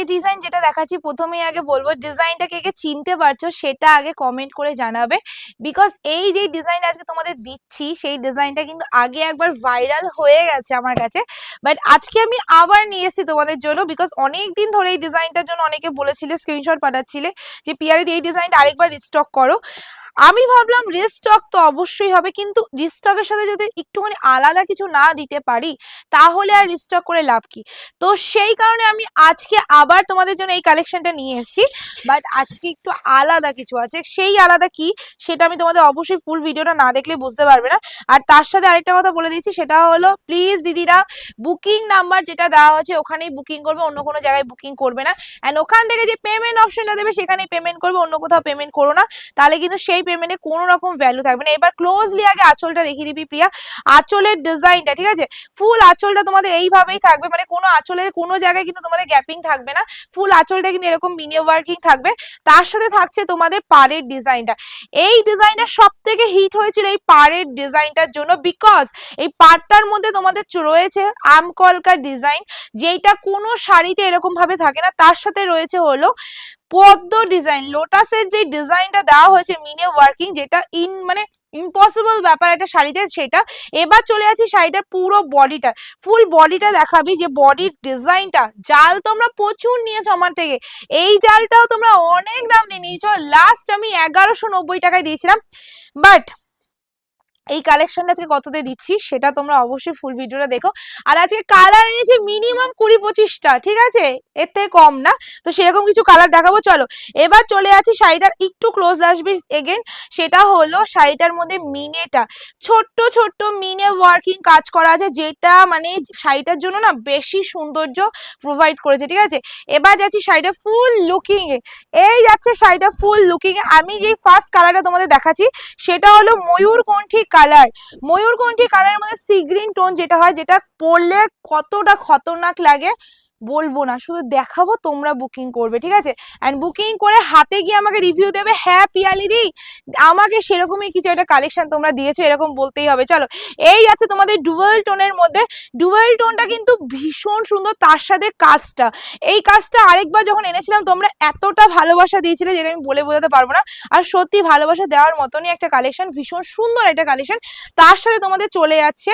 আজকে ডিজাইন যেটা দেখাচ্ছি প্রথমেই আগে বলব ডিজাইনটা কে কে চিনতে পারছ সেটা আগে কমেন্ট করে জানাবে। বিকজ এই যে ডিজাইন আজকে তোমাদের দিচ্ছি, সেই ডিজাইনটা কিন্তু আগে একবার ভাইরাল হয়ে গেছে আমার কাছে। বাট আজকে আমি আবার নিয়ে এসেছি তোমাদের জন্য বিকজ অনেক দিন ধরে এই ডিজাইনটার জন্য অনেকে বলেছিলে স্ক্রিনশট পাঠাচ্ছিলে যে পিয়ারি এই ডিজাইনটা আরেকবার রিস্টক করো। আমি ভাবলাম রিস্টক তো অবশ্যই হবে, কিন্তু রিস্টকের সাথে যদি একটুখানি আলাদা কিছু না দিতে পারি, তাহলে আর রিস্টক করে লাভ কি? তো সেই কারণে আমি আজকে আবার তোমাদের জন্য এই কালেকশনটা নিয়ে এসেছি বাট আজকে একটু আলাদা কিছু আছে। সেই আলাদা কি? সেটা আমি তোমাদের অবশ্যই ফুল ভিডিওটা না দেখলে বুঝতে পারবে না। আর তার সাথে আরেকটা কথা বলে দিচ্ছি, সেটা হলো প্লিজ দিদিরা বুকিং নাম্বার যেটা দেওয়া হচ্ছে ওখানেই বুকিং করবে, অন্য কোনো জায়গায় বুকিং করবে না। অ্যান্ড ওখান থেকে যে পেমেন্ট অপশনটা দেবে, সেখানেই পেমেন্ট করবে, অন্য কোথাও পেমেন্ট করো না। তাহলে কিন্তু সেই পেমেন্টে কোনো রকম ভ্যালু থাকবে না। এবার ক্লোজলি আগে আঁচলটা দেখিয়ে দিবি প্রিয়া। আঁচলের ডিজাইনটা ঠিক আছে? ফুল আঁচলটা তোমাদের এইভাবেই থাকবে। মানে কোনো আঁচলের কোনো জায়গায় কিন্তু তোমাদের গ্যাপিং থাকবে না। ফুল আঁচলটা কিন্তু এরকম মিনি ওয়ার্কিং থাকবে। তার সাথে থাকছে তোমাদের পাড়ের ডিজাইনটা এই ডিজাইনটা সব থেকে হিট হয়েছিল এই পাড়ের ডিজাইনটার জন্য বিকজ এই পাড়টার মধ্যে তোমাদের রয়েছে আমকলকার ডিজাইন যেইটা কোনো শাড়িতে এরকম ভাবে থাকে না। তার সাথে রয়েছে হলো পদ্ম ডিজাইন লোটাসের যে ডিজাইনটা দেওয়া হয়েছে মিনে ওয়ার্কিং যেটা ইন মানে ইম্পসিবল ব্যাপার একটা শাড়িতে, সেটা এবার চলে আছি শাড়িটার পুরো বডিটা ফুল বডিটা দেখাবি যে বডির ডিজাইনটা জাল তোমরা প্রচুর নিয়েছো আমার থেকে। এই জালটাও তোমরা অনেক দাম নিয়ে নিয়েছো। লাস্ট আমি এগারোশো নব্বই টাকায় দিয়েছিলাম। বাট এই কালেকশনটা আজকে কততে দিচ্ছি সেটা তোমরা অবশ্যই ফুল ভিডিওটা দেখো। আর আজকে কালার এনেছি মিনিমাম কুড়ি পঁচিশটা, ঠিক আছে? এর থেকে কম না। তো সেরকম কিছু কালার দেখাবো, চলো। এবার চলে আছি শাড়িটার একটু ক্লোজ আসবি এগেন সেটা হলো শাড়িটার মধ্যে মিনেটা। ছোট্ট ছোট্ট মিনে ওয়ার্কিং কাজ করা আছে, যেটা মানে শাড়িটার জন্য না বেশি সৌন্দর্য প্রোভাইড করেছে, ঠিক আছে? এবার যাচ্ছি শাড়িটা ফুল লুকিং এ। এই যাচ্ছে শাড়িটা ফুল লুকিং এ। আমি যে ফার্স্ট কালারটা তোমাদের দেখাচ্ছি, সেটা হলো ময়ূরকণ্ঠী কালার ময়ূরকণ্ঠী কালারের মধ্যে সি গ্রিন টোন যেটা হয় যেটা পরলে কতটা খতরনাক লাগে। বলব না, শুধু দেখাবো তোমরা বুকিং করবে, ঠিক আছে? অ্যান্ড বুকিং করে হাতে গিয়ে আমাকে রিভিউ দেবে হ্যাঁ পিয়ালিদি আমাকে সেরকমই কিছু একটা কালেকশন তোমরা দিয়েছ, এরকম বলতেই হবে। চলো, এই আছে তোমাদের ডুয়েল টোনের মধ্যে। ডুয়েল টোনটা কিন্তু ভীষণ সুন্দর, তার সাথে কাজটা। এই কাজটা আরেকবার যখন এনেছিলাম, তোমরা এতটা ভালোবাসা দিয়েছিলে যেটা আমি বলে বোঝাতে পারব না। আর সত্যি ভালোবাসা দেওয়ার মতনই একটা কালেকশন ভীষণ সুন্দর একটা কালেকশন তার সাথে তোমাদের চলে যাচ্ছে।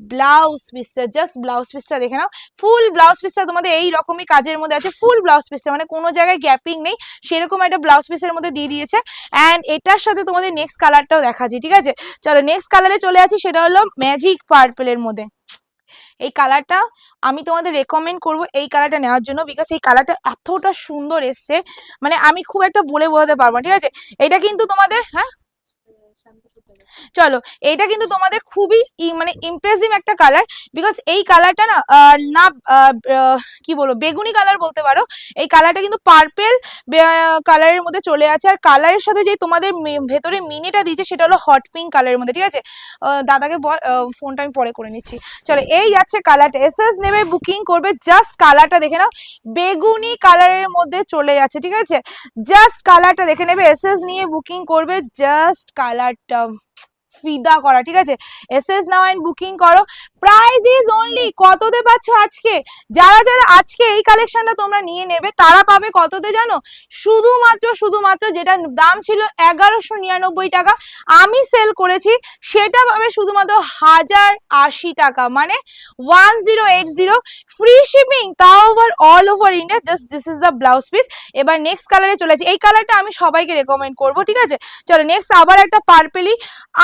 ব্লাউজ পিসটা জাস্ট ব্লাউজ পিসটা দেখে নাও। ফুল ব্লাউজ পিসটা তোমাদের এই রকমই কাজের মধ্যে আছে। ফুল ব্লাউজ পিসটা মানে কোনো জায়গায় গ্যাপিং নেই। সেরকম একটা ব্লাউজ পিসের মধ্যে দিয়ে দিয়েছে। অ্যান্ড এটার সাথে তোমাদের নেক্সট কালারটাও দেখাচ্ছি, ঠিক আছে? চলো নেক্সট কালারে চলে আছি সেটা হলো ম্যাজিক পার্পেলের মধ্যে। এই কালারটা আমি তোমাদের রেকমেন্ড করব এই কালারটা নেওয়ার জন্য বিকজ এই কালারটা এতটা সুন্দর এসছে। মানে আমি খুব একটা বলে বোঝাতে পারব ঠিক আছে? এটা কিন্তু তোমাদের হ্যাঁ? চলো এটা কিন্তু তোমাদের খুবই মানে ইমপ্রেসিভ একটা কালার বিকজ এই কালারটা না না কি বলব, বেগুনি কালার বলতে পারো, এই কালারটা কিন্তু পার্পেল কালারের মধ্যে চলে আছে, আর কালারের সাথে যে তোমাদের ভেতরে মিনিটা দিয়েছে, সেটা হলো হট পিঙ্ক কালারের মধ্যে, ঠিক আছে? দাদাকে ফোনটা আমি পরে করে নিচ্ছি। চলো, এই যাচ্ছে কালারটা এসএস নেবে বুকিং করবে জাস্ট কালারটা দেখে নাও, বেগুনি কালারের মধ্যে চলে যাচ্ছে, ঠিক আছে? জাস্ট কালারটা দেখে নেবে এসএস নিয়ে বুকিং করবে জাস্ট কালারটা ফিদা করা ঠিক আছে? এস নাও এন্ড বুকিং করো। প্রাইস ইজ অনলি কততে পাচ্ছ আজকে? যারা যারা আজকে এই কালেকশনটা তোমরা নিয়ে নেবে, তারা পাবে কততে জানো? শুধুমাত্র শুধুমাত্র যেটা দাম ছিল এগারোশো নিরানব্বই টাকা, আমি সেল করেছি, সেটা পাবে শুধুমাত্র হাজার আশি টাকা। মানে one zero eight zero free shipping তাও over all over India just this is the blouse piece এবার নেক্সট কালারে চলে যাচ্ছি এই কালারটা আমি সবাইকে রেকমেন্ড করব, ঠিক আছে? চলো নেক্সট আবার একটা পার্পেলি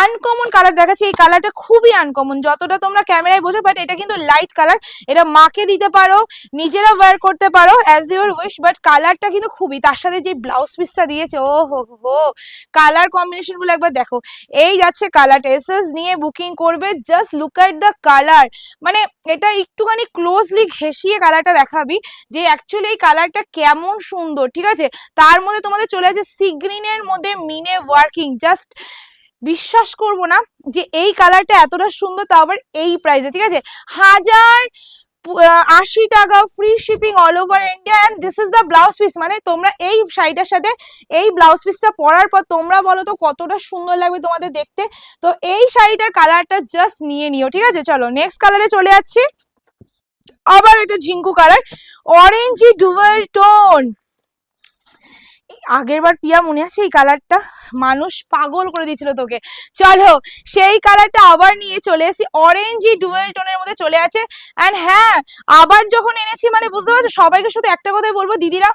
আনকমন কালার দেখাচ্ছি। এই কালারটা খুবই আনকমন যতটা তোমরা ক্যামেরায় বোঝো বাট এটা কিন্তু লাইট কালার এটা মাকে দিতে পারো নিজেরা ওয়্যার করতে পারো অ্যাজ ইউর উইশ বাট কালারটা কিন্তু খুবই। তার সাথে যে ব্লাউজ পিসটা দিয়েছে, ও হো হো কালার কম্বিনেশনগুলো একবার দেখো। এই যাচ্ছে কালারটা এসএস নিয়ে বুকিং করবে just look at the colour মানে এটা একটুখানি ক্লোজলি ঘেঁষিয়ে কালারটা দেখাবি, যে অ্যাকচুয়ালি এই কালারটা কেমন সুন্দর, ঠিক আছে? তার মধ্যে তোমাদের চলে আছে সি গ্রিনের মধ্যে মিনে ওয়ার্কিং জাস্ট বিশ্বাস করব না যে এই কালারটা এতটা সুন্দর, তাও আবার এই প্রাইসে ঠিক আছে? হাজার আশি টাকা free shipping all over India and this is the blouse piece মানে তোমরা এই শাড়িটার সাথে এই ব্লাউজ পিসটা পরার পর তোমরা বলো তো কতটা সুন্দর লাগবে তোমাদের দেখতে? তো এই শাড়িটার কালারটা জাস্ট নিয়ে নিও, ঠিক আছে? চলো নেক্সট কালারে চলে যাচ্ছি। আবার এটা ঝিঙ্কু কালার অরেঞ্জি ডুয়েল টোন আগের বার পিয়া মনে আছে এই কালারটা মানুষ পাগল করে দিয়েছিল তোকে। চলো সেই কালারটা আবার নিয়ে চলে এসেছি অরেঞ্জই ডুয়েল টোনের মধ্যে চলে আছে। অ্যান্ড হ্যাঁ আবার যখন এনেছি মানে বুঝতে পারছ? সবাইকে শুধু একটা কথাই বলব, দিদিরা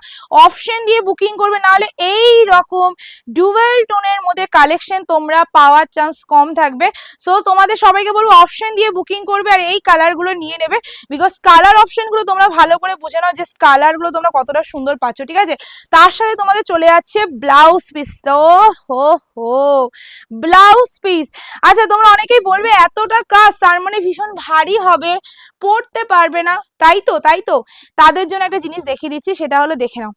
অপশন দিয়ে বুকিং করবে, নাহলে এই রকম ডুয়েল টোনের মধ্যে কালেকশন তোমরা পাওয়ার চান্স কম থাকবে। সো তোমাদের সবাইকে বলব অপশন দিয়ে বুকিং করবে আর এই কালারগুলো নিয়ে নেবে। বিকজ কালার অপশনগুলো তোমরা ভালো করে বুঝে নাও যে কালারগুলো তোমরা কতটা সুন্দর পাচ্ছ, ঠিক আছে? তার সাথে তোমাদের চলে যাচ্ছে ব্লাউজ পিসটা ও হো হো ব্লাউজ পিস আচ্ছা তোমরা অনেকেই বলবে, এতটা কাজ, তার মানে ভীষণ ভারী হবে পড়তে পারবে না। তাই তো তাই তো। তাদের জন্য একটা জিনিস দেখিয়ে দিচ্ছি, সেটা হলো দেখে নাও।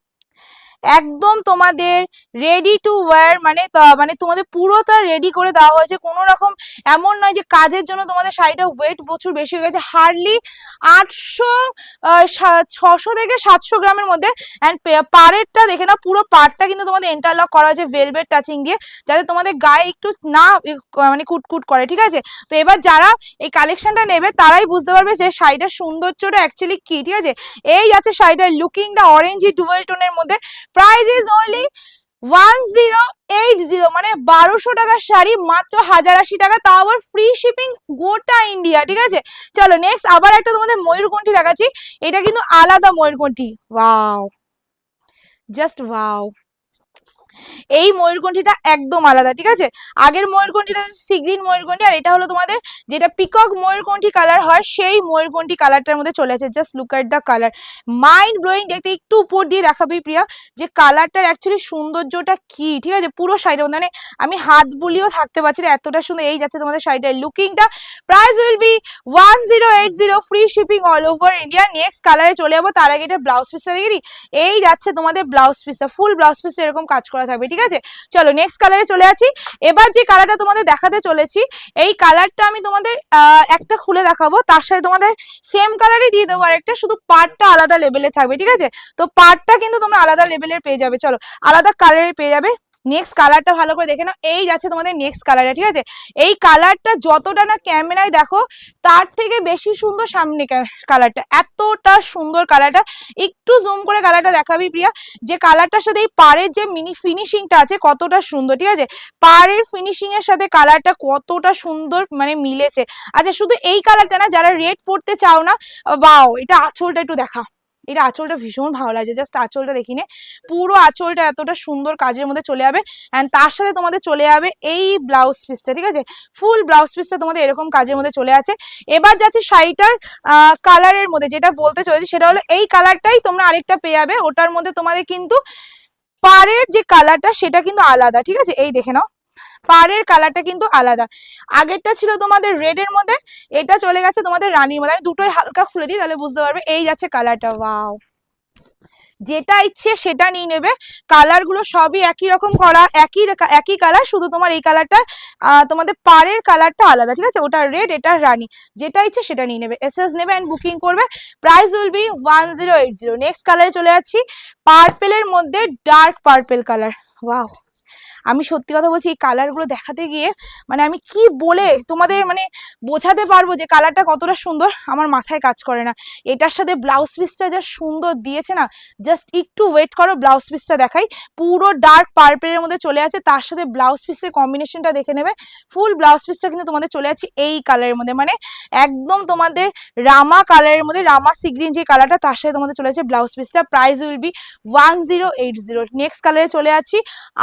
একদম তোমাদের রেডি টু ওয়্যার মানে মানে তোমাদের পুরোটা রেডি করে দেওয়া হয়েছে। কোনো রকম এমন নয় যে কাজের জন্য তোমাদের শাড়িটা ওয়েট প্রচুর বেশি হয়ে গেছে। হার্ডলি আটশো ছশো থেকে সাতশো গ্রামের মধ্যে। অ্যান্ড পাড়েরটা দেখে না পুরো পাড়টা কিন্তু তোমাদের ইন্টারলক করা হয়েছে ভেলভেট টাচিং দিয়ে, যাতে তোমাদের গায়ে একটু না মানে কুটকুট করে, ঠিক আছে? তো এবার যারা এই কালেকশনটা নেবে, তারাই বুঝতে পারবে যে শাড়িটার সৌন্দর্যটা অ্যাকচুয়ালি কি, ঠিক আছে? এই আছে শাড়িটার লুকিংটা অরেঞ্জি ডুয়েল টোনের মধ্যে। Price is only one zero eight zero মানে বারোশো টাকার শাড়ি মাত্র হাজার আশি টাকা, তাও আবার ফ্রি শিপিং গোটা ইন্ডিয়া ঠিক আছে? চলো নেক্সট আবার একটা তোমাদের ময়ূরকণ্ঠী দেখাচ্ছি। এটা কিন্তু আলাদা ময়ূরকণ্ঠী ওয়াও জাস্ট ওয়াও এই ময়ূরকণ্ঠীটা একদম আলাদা, ঠিক আছে? আগের ময়ূরকণ্ঠীটা সিগ্রিন ময়ূরকণ্ঠী, আর এটা হলো তোমাদের যেটা পিকক ময়ূরকণ্ঠী কালার হয়, সেই ময়ূরকণ্ঠী কালারটার মধ্যে চলে আছে just look at the colour mind blowing দেখতে একটু উপর দিয়ে দেখাবি প্রিয়া, যে কালারটার অ্যাকচুয়ালি সৌন্দর্যটা কি, ঠিক আছে? পুরো শাড়িটা মানে আমি হাত বুলিয়েও থাকতে পারছি না, এতটা সুন্দর এই যাচ্ছে তোমাদের শাড়িটার লুকিংটা price will be one zero eight zero free shipping all over India next কালারে চলে যাব, তার আগে এটা ব্লাউজ পিসটা দেখি এই যাচ্ছে তোমাদের ব্লাউজ পিসটা ফুল ব্লাউজ পিসটা এরকম কাজ করা থাকবে, ঠিক আছে? চলো নেক্সট কালারে চলে আছি। এবার যে কালারটা তোমাদের দেখাতে চলেছি, এই কালারটা আমি তোমাদের একটা খুলে দেখাবো। তার সাথে তোমাদের সেম কালারই দিয়ে দেবো আর একটা শুধু পার্টটা আলাদা লেভেলে থাকবে, ঠিক আছে? তো পার্টটা কিন্তু তোমরা আলাদা লেভেলের পেয়ে যাবে। চলো, আলাদা কালারের পেয়ে যাবে। নেক্সট কালারটা ভালো করে দেখে নাও। এই যাচ্ছে তোমাদের নেক্সট কালারটা ঠিক আছে? এই কালারটা যতটা না ক্যামেরায় দেখো, তার থেকে বেশি সুন্দর সামনে কালারটা এতটা সুন্দর কালারটা একটু জুম করে কালারটা দেখাবি, প্রিয়া। যে কালারটার সাথে এই পাড়ের যে মিনি ফিনিশিংটা আছে, কতটা সুন্দর, ঠিক আছে? পাড়ের ফিনিশিং এর সাথে কালারটা কতটা সুন্দর মানে মিলেছে। আচ্ছা শুধু এই কালারটা না, যারা রেড পড়তে চাও না বাও এটা আঁচলটা একটু দেখা। এটা আঁচলটা ভীষণ ভালো লাগছে। জাস্ট আঁচলটা দেখিনে পুরো আঁচলটা এতটা সুন্দর কাজের মধ্যে চলে যাবে। অ্যান্ড তার সাথে তোমাদের চলে যাবে এই ব্লাউজ পিসটা ঠিক আছে? ফুল ব্লাউজ পিসটা তোমাদের এরকম কাজের মধ্যে চলে আছে। এবার যাচ্ছে শাড়িটার কালারের মধ্যে। যেটা বলতে চলেছি সেটা হলো এই কালারটাই তোমরা আরেকটা পেয়ে যাবে। ওটার মধ্যে তোমাদের কিন্তু পাড়ের যে কালারটা সেটা কিন্তু আলাদা, ঠিক আছে? এই দেখে নাও। পাড়ের কালারটা কিন্তু আলাদা। আগেরটা ছিল তোমাদের রেড এর মধ্যে, এটা চলে গেছে তোমাদের রানীর মধ্যে। আমি দুটোই হালকা খুলে দিই, তাহলে বুঝতে পারবে। এই যাচ্ছে কালারটা ওয়াও যেটা ইচ্ছে সেটা নিয়ে নেবে। কালারগুলো সবই একই রকম করা, একই একই কালার শুধু তোমার এই কালারটা তোমাদের পাড়ের কালারটা আলাদা, ঠিক আছে? ওটা রেড এটা রানী। যেটা ইচ্ছে সেটা নিয়ে নেবে। এস এস নেবে অ্যান্ড বুকিং করবে। Price will be one zero eight zero next কালারে চলে যাচ্ছি। পার্পেলের মধ্যে ডার্ক পার্পেল কালার ওয়াও আমি সত্যি কথা বলছি, এই কালারগুলো দেখাতে গিয়ে মানে আমি কি বলে তোমাদের মানে বোঝাতে পারব যে কালারটা কতটা সুন্দর, আমার মাথায় কাজ করে না। এটার সাথে ব্লাউজ পিসটা যা সুন্দর দিয়েছে না জাস্ট একটু ওয়েট করো ব্লাউজ পিসটা দেখাই। পুরো ডার্ক পার্পেলের মধ্যে চলে আছে, তার সাথে ব্লাউজ পিসের কম্বিনেশনটা দেখে নেবে। ফুল ব্লাউজ পিসটা কিন্তু তোমাদের চলে আছে এই কালারের মধ্যে মানে একদম তোমাদের রামা কালারের মধ্যে, রামা সিগ্রিন যে কালারটা তার সাথে তোমাদের চলে আছে ব্লাউজ পিসটা price will be one zero eight zero next কালারে চলে আছি,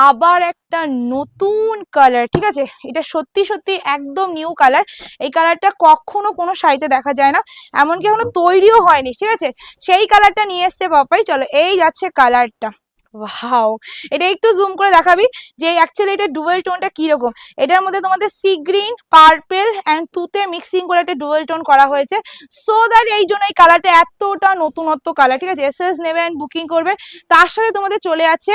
আবার একটা নতুন কালার ঠিক আছে? এটা সত্যি সত্যি একদম নিউ কালার এই কালারটা কখনো কোনো শাড়িতে দেখা যায় না, এমনকি এখনও তৈরিও হয়নি, ঠিক আছে? সেই কালারটা নিয়ে এসছে পাপাই চলো এই যাচ্ছে কালারটা ওয়াও এটা একটু জুম করে দেখাবি যে অ্যাকচুয়ালি এটা ডুয়েল টোনটা কীরকম? এটার মধ্যে তোমাদের সি গ্রিন পার্পেল অ্যান্ড তুতে মিক্সিং করে একটা ডুয়েল টোন করা হয়েছে। সো দ্যাট এই জন্য এই কালারটা এতটা নতুনত্ব কালার ঠিক আছে? এস নেবে অ্যান্ড বুকিং করবে। তার সাথে তোমাদের চলে আছে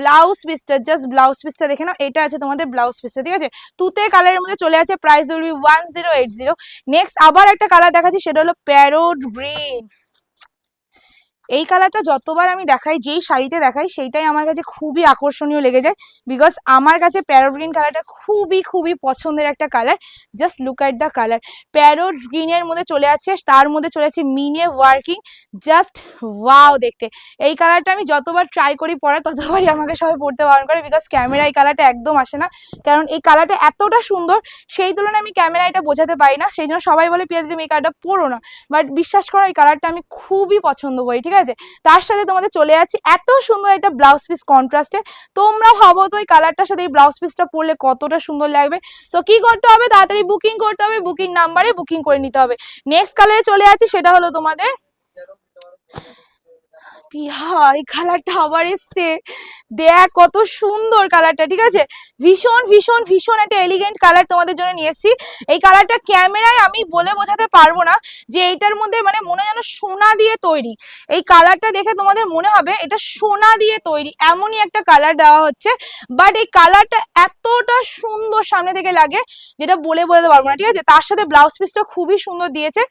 ব্লাউজ পিসটা জাস্ট ব্লাউজ পিসটা দেখে নাও। এটা আছে তোমাদের ব্লাউজ পিসটা ঠিক আছে? তুতে কালারের মধ্যে চলে আছে price will one zero eight zero next আবার একটা কালার দেখাচ্ছি, সেটা হলো প্যারোট গ্রিন এই কালারটা যতবার আমি দেখাই, যেই শাড়িতে দেখাই, সেইটাই আমার কাছে খুবই আকর্ষণীয় লেগে যায়। বিকজ আমার কাছে প্যারোট গ্রিন কালারটা খুবই খুবই পছন্দের একটা colour just look at the colour parrot গ্রিনের মধ্যে চলে আছে তার মধ্যে চলে আছে মিনে ওয়ার্কিং জাস্ট ওয়াও দেখতে। এই কালারটা আমি যতবার ট্রাই করি পরা ততবারই আমাকে সবাই পড়তে বারণ করে বিকজ ক্যামেরা এই কালারটা একদম আসে না। কারণ এই কালারটা এতটা সুন্দর, সেই তুলনায় আমি ক্যামেরা এটা বোঝাতে পারি না। সেই জন্য সবাই বলে পিয়া তুমি এই কালারটা পরো না। বাট বিশ্বাস করো, এই কালারটা আমি খুবই পছন্দ করি, ঠিক আছে? তার সাথে তোমাদের চলে যাচ্ছি। এত সুন্দর একটা ব্লাউজ পিস কন্ট্রাস্টে তোমরা ভাবো তো এই কালারটার সাথে এই ব্লাউজ পিসটা পরলে কতটা সুন্দর লাগবে। তো কি করতে হবে? তাড়াতাড়ি বুকিং করতে হবে। বুকিং নাম্বারে বুকিং করে নিতে হবে। নেক্সট কালারে চলে যাচ্ছি, সেটা হলো তোমাদের এই কালারটা আবার এসছে। দেখ, কত সুন্দর কালারটা ঠিক আছে? ভীষণ ভীষণ ভীষণ একটা এলিগেন্ট কালার তোমাদের জন্য নিয়ে এসেছি। এই কালারটা ক্যামেরায় আমি বলে বোঝাতে পারব না যে এইটার মধ্যে মানে মনে যেন সোনা দিয়ে তৈরি। এই কালারটা দেখে তোমাদের মনে হবে, এটা সোনা দিয়ে তৈরি, এমনই একটা কালার দেওয়া হচ্ছে। বাট এই কালারটা এতটা সুন্দর সামনে থেকে লাগে যেটা বলে বোঝাতে পারব না, ঠিক আছে? তার সাথে ব্লাউজ পিসটা খুবই সুন্দর দিয়েছে।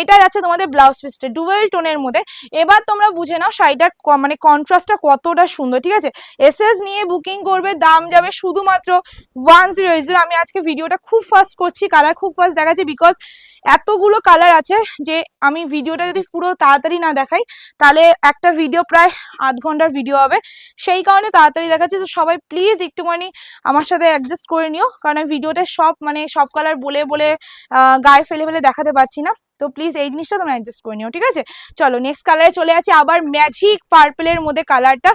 এটা যাচ্ছে তোমাদের ব্লাউজ পিসটা ডুয়েল টোনের মধ্যে। এবার তোমরা বুঝে নাও শাড়িটার মানে কন্ট্রাস্টটা কতটা সুন্দর, ঠিক আছে? এসএস নিয়ে বুকিং করবে, দাম যাবে শুধুমাত্র ওয়ান জিরো জিরো আমি আজকে ভিডিওটা খুব ফাস্ট করছি কালার খুব ফাস্ট দেখাচ্ছি বিকজ এতগুলো কালার আছে যে আমি ভিডিওটা যদি পুরো তাড়াতাড়ি না দেখাই, তাহলে একটা ভিডিও প্রায় আধ ঘণ্টার ভিডিও হবে। সেই কারণে তাড়াতাড়ি দেখাচ্ছি। তো সবাই প্লিজ একটুখানি আমার সাথে অ্যাডজাস্ট করে নিও, কারণ ভিডিওটা সব মানে সব কালার বলে বলে গায়ে ফেলে ফেলে দেখাতে পারছি না। তো প্লিজ এই জিনিসটা তোমরা অ্যাডজাস্ট করে নিও, ঠিক আছে? চলো নেক্সট কালারে চলে আছে আবার ম্যাজিক পার্পেলের মধ্যে কালারটা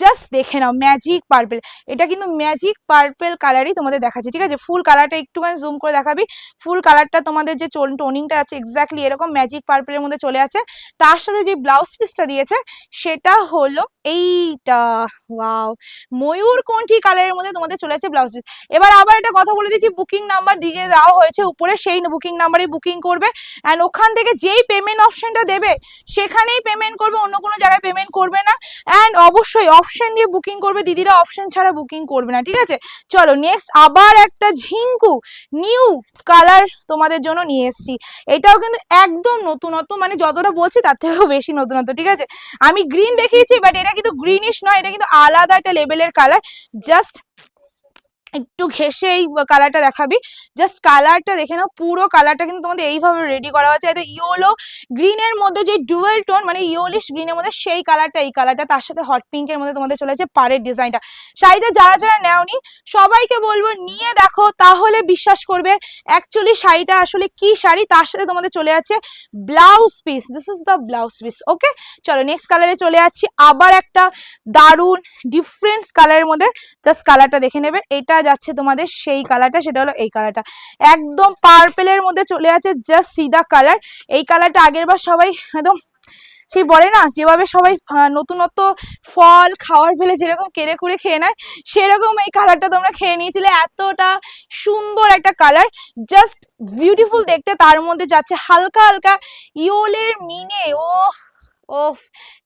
জাস্ট দেখে নাও ম্যাজিক পার্পেল এটা কিন্তু ম্যাজিক পার্পেল কালারই তোমাদের দেখাচ্ছে, ঠিক আছে? ফুল কালারটা একটুখানি জুম করে দেখাবি। ফুল কালারটা তোমাদের যে টোনিংটা আছে এক্স্যাক্টলি এরকম ম্যাজিক পার্পেলের মধ্যে চলে আছে। তার সাথে যে ব্লাউজ পিসটা দিয়েছে, সেটা হলো এইটা। ওয়াও ময়ূরকণ্ঠী কালারের মধ্যে তোমাদের চলে আছে ব্লাউজ পিস এবার আবার একটা কথা বলে দিচ্ছি বুকিং নাম্বার দিয়ে দেওয়া হয়েছে উপরে, সেই বুকিং নাম্বারে বুকিং করবে। অ্যান্ড ওখান থেকে যেই পেমেন্ট অপশনটা দেবে, সেখানেই পেমেন্ট করবে, অন্য কোনো জায়গায় পেমেন্ট করবে না। অ্যান্ড অবশ্যই অপশন দিয়ে বুকিং করবে, দিদিরা অপশন ছাড়া বুকিং করবে না, ঠিক আছে? চলো নেক্সট আবার একটা ঝিঙ্কু নিউ কালার তোমাদের জন্য নিয়ে এসেছি। এটাও কিন্তু একদম নতুনত্ব মানে যতটা বলছি তার থেকেও বেশি নতুনত্ব, ঠিক আছে? আমি গ্রিন দেখিয়েছি বাট এটা কিন্তু গ্রিনিশ নয়, এটা কিন্তু আলাদা একটা লেভেলের কালার জাস্ট একটু ঘেসে এই কালারটা দেখাবি। জাস্ট কালারটা দেখে নাও, পুরো কালারটা কিন্তু তোমাদের এইভাবে রেডি করা হয়েছে। এটা ইয়োলো গ্রিনের মধ্যে যে ডুয়েল টোন মানে ইয়োলিশ গ্রিনের মধ্যে সেই কালারটা এই কালারটা তার সাথে হট পিঙ্কের মধ্যে তোমাদের চলে যাচ্ছে পাড়ের ডিজাইনটা শাড়িটা যারা যারা নেওনি, সবাইকে বলব নিয়ে দেখো, তাহলে বিশ্বাস করবে অ্যাকচুয়ালি শাড়িটা আসলে কি শাড়ি, তার সাথে তোমাদের চলে যাচ্ছে blouse piece this is the blouse piece okay চলো নেক্সট কালারে চলে যাচ্ছি। আবার একটা দারুণ ডিফারেন্স কালারের মধ্যে। জাস্ট কালারটা দেখে নেবে। এটা যাচ্ছে তোমাদের সেই কালারটা সেটা হলো এই কালারটা একদম পার্পেলের মধ্যে চলে আছে জাস্ট সিদা কালার এই কালারটা আগের বার সবাই একদম সেই বলে না, যেভাবে সবাই নতুনত্ব ফল খাওয়ার ফেলে যেরকম কেড়ে কুড়ে খেয়ে নেয়, সেরকম এই কালারটা তোমরা খেয়ে নিয়েছিলে। এতটা সুন্দর একটা কালার জাস্ট বিউটিফুল দেখতে, তার মধ্যে যাচ্ছে হালকা হালকা ইয়োলের মিনে। ও ওফ,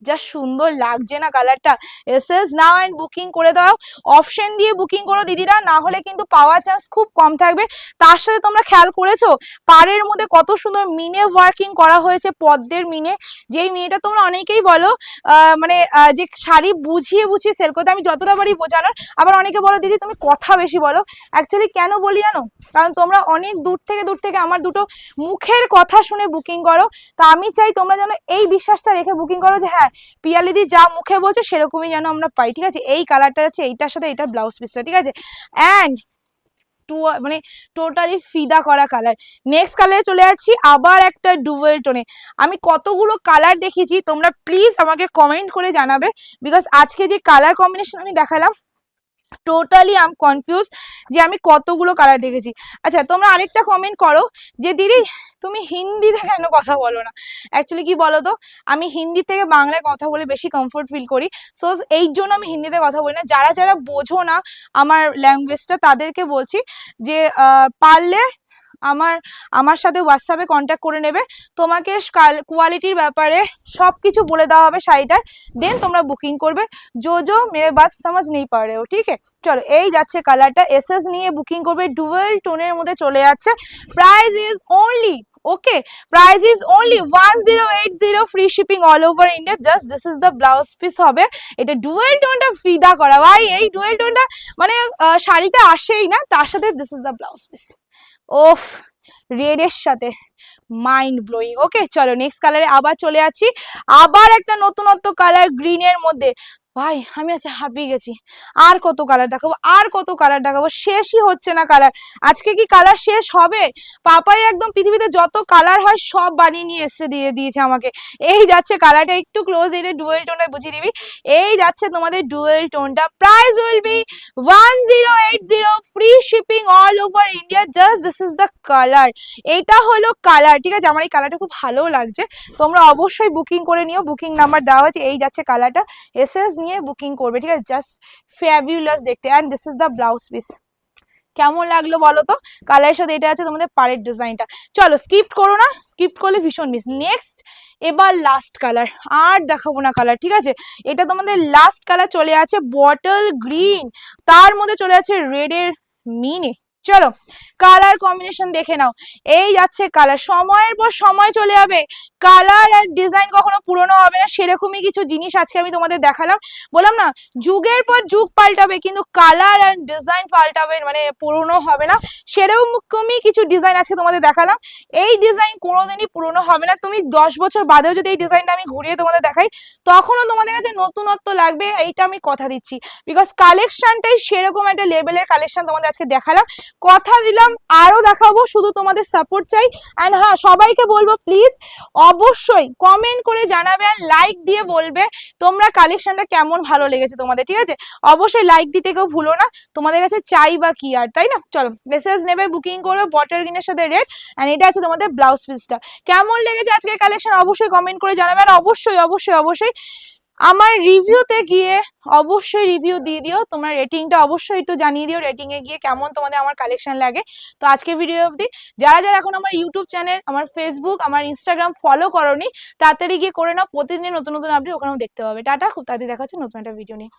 যা সুন্দর লাগছে না কালারটা S S now and booking করে দাও। অপশন দিয়ে বুকিং করো, দিদিরা। না হলে কিন্তু পাওয়ার চান্স খুব কম থাকবে। তার সাথে তোমরা খেয়াল করেছ? পাড়ের মধ্যে কত সুন্দর মিনে ওয়ার্কিং করা হয়েছে পদ্মের মিনে। যেই মিনেটা তোমরা অনেকেই বলো মানে যে শাড়ি বুঝিয়ে বুঝিয়ে সেল করতে। আমি যতটা পারি বোঝানোর। আবার অনেকে বলো, দিদি, তুমি কথা বেশি বলো। অ্যাকচুয়ালি কেন বলি জানো? কারণ তোমরা অনেক দূর থেকে দূর থেকে আমার দুটো মুখের কথা শুনে বুকিং করো। তা আমি চাই তোমরা যেন এই বিশ্বাসটা রেখে বুকিং করো যে হ্যাঁ পিয়ালিদি যা মুখে বলছে সেরকমই যেন আমরা পাই, ঠিক আছে? এই কালারটা আছে এইটার সাথে এটা ব্লাউজ পিসটা ঠিক আছে? অ্যান্ড টু মানে টোটালি ফিদা করা কালার নেক্সট কালারে চলে যাচ্ছি, আবার একটা ডুয়েল টোনে আমি কতগুলো কালার দেখেছি তোমরা প্লিজ আমাকে কমেন্ট করে জানাবে বিকজ আজকে যে কালার কম্বিনেশন আমি দেখালাম টোটালি আম কনফিউজ যে আমি কতগুলো কালার দেখেছি। আচ্ছা তোমরা আরেকটা কমেন্ট করো যে, দিদি, তুমি হিন্দিতে কেন কথা বলো না? অ্যাকচুয়ালি কি বলো তো আমি হিন্দি থেকে বাংলায় কথা বলে বেশি কমফোর্ট ফিল করি। সো এই জন্য আমি হিন্দিতে কথা বলি না। যারা যারা বোঝো না আমার ল্যাঙ্গুয়েজটা তাদেরকে বলছি যে পারলে আমার আমার সাথে হোয়াটসঅ্যাপে কন্ট্যাক্ট করে নেবে। তোমাকে কোয়ালিটির ব্যাপারে সব কিছু বলে দেওয়া হবে শাড়িটার। দেন তোমরা বুকিং করবে। জো জো মেরে বাদ সমাজ নেই পা ও, ঠিক চলো, এই যাচ্ছে কালারটা এসএস নিয়ে বুকিং করবে। ডুয়েল টোনের মধ্যে চলে যাচ্ছে। Price is only okay price is only one zero eight zero free shipping all over India just this is the blouse piece হবে। এটা ডুয়েল টোনটা ফিদা করা। ভাই, এই ডুয়েল টোনটা মানে শাড়িতে আসেই না। তার সাথে this is the blouse piece of রেডের সাথে মাইন্ড ব্লোয়িং ওকে চলো নেক্সট কালারে আবার চলে আছি আবার একটা নতুনত্ব কালার গ্রিনের মধ্যে। ভাই, আমি আজকে হাঁপিয়ে গেছি। আর কত কালার দেখাবো? আর কত কালার দেখাবো? শেষই হচ্ছে না কালার আজকে কি কালার শেষ হবে? পাপাই একদম পৃথিবীতে যত কালার হয়, সব বানিয়ে নিয়ে এসে দিয়ে দিয়েছে আমাকে। এই যাচ্ছে কালারটা একটু ক্লোজ এটা ডুয়েল টোনটা বুঝিয়ে দিবি। এই যাচ্ছে তোমাদের dual টোনটা price will be one zero eight zero free shipping all over India just this is the colour এটা হলো কালার ঠিক আছে? আমার এই কালারটা খুব ভালো লাগছে। তোমরা অবশ্যই বুকিং করে নিও। বুকিং নাম্বার দেওয়া হয়েছে এই যাচ্ছে কালারটা এসএস নিয়ে বুকিং করবে, ঠিক আছে? জাস্ট ফ্যাবিউলাস দেখতে। And this is the blouse piece কেমন লাগল বলো তো? কালারের সাথে এটা আছে তোমাদের পাড়ের ডিজাইনটা চলো স্কিপ্ট করো না। স্কিপ্ট করলে ভীষণ মিস নেক্সট এবার লাস্ট কালার আর দেখাবো না কালার ঠিক আছে? এটা তোমাদের লাস্ট কালার চলে আছে বটল গ্রিন তার মধ্যে চলে আছে রেডের মিনে চলো কালার কম্বিনেশন দেখে নাও। এই যাচ্ছে কালার সময়ের পর সময় চলে যাবে। কালার আর ডিজাইন কখনো পুরনো হবে না, সেরকমই কিছু জিনিস আজকে আমি তোমাদের দেখালাম। বললাম না, যুগের পর যুগ পাল্টাবে, কিন্তু কালার আর ডিজাইন পাল্টাবে মানে পুরনো হবে না। সেরকমই কিছু ডিজাইন আজকে তোমাদের দেখালাম। এই ডিজাইন কোনোদিনই পুরনো হবে না। তুমি দশ বছর বাদেও যদি এই ডিজাইনটা আমি ঘুরিয়ে তোমাদের দেখাই, তখনও তোমাদের কাছে নতুনত্ব লাগবে, এইটা আমি কথা দিচ্ছি। বিকজ কালেকশনটাই সেরকম একটা লেভেলের কালেকশন তোমাদের আজকে দেখালাম। কথা দিলাম, আরও দেখাবো, শুধু তোমাদের সাপোর্ট চাই। অ্যান্ড হ্যাঁ সবাইকে বলব প্লিজ অবশ্যই কমেন্ট করে জানাবে আর লাইক দিয়ে বলবে তোমরা কালেকশনটা কেমন ভালো লেগেছে তোমাদের, ঠিক আছে? অবশ্যই লাইক দিতে কেউ ভুলো না, তোমাদের কাছে চাই বা কি আর, তাই না? চলো মেসেজ নেবে বুকিং করবে বটল গ্রিনের সাথে রেট অ্যান্ড এটা আছে তোমাদের ব্লাউজ পিসটা কেমন লেগেছে আজকের কালেকশন অবশ্যই কমেন্ট করে জানাবে, আর অবশ্যই অবশ্যই অবশ্যই আমার রিভিউতে গিয়ে অবশ্যই রিভিউ দিয়ে দিও। তোমার রেটিংটা অবশ্যই একটু জানিয়ে দিও রেটিং এ গিয়ে কেমন তোমাদের আমার কালেকশন লাগে। তো আজকে ভিডিও অবধি যারা যারা এখন আমার ইউটিউব চ্যানেল আমার ফেসবুক আমার ইনস্টাগ্রাম ফলো করনি, তাড়াতাড়ি গিয়ে করে নাও। প্রতিদিন নতুন নতুন আপডেট ওখানেও দেখতে পাবে। টাটা, খুব তাড়াতাড়ি দেখাচ্ছে নতুন একটা ভিডিও নিয়ে।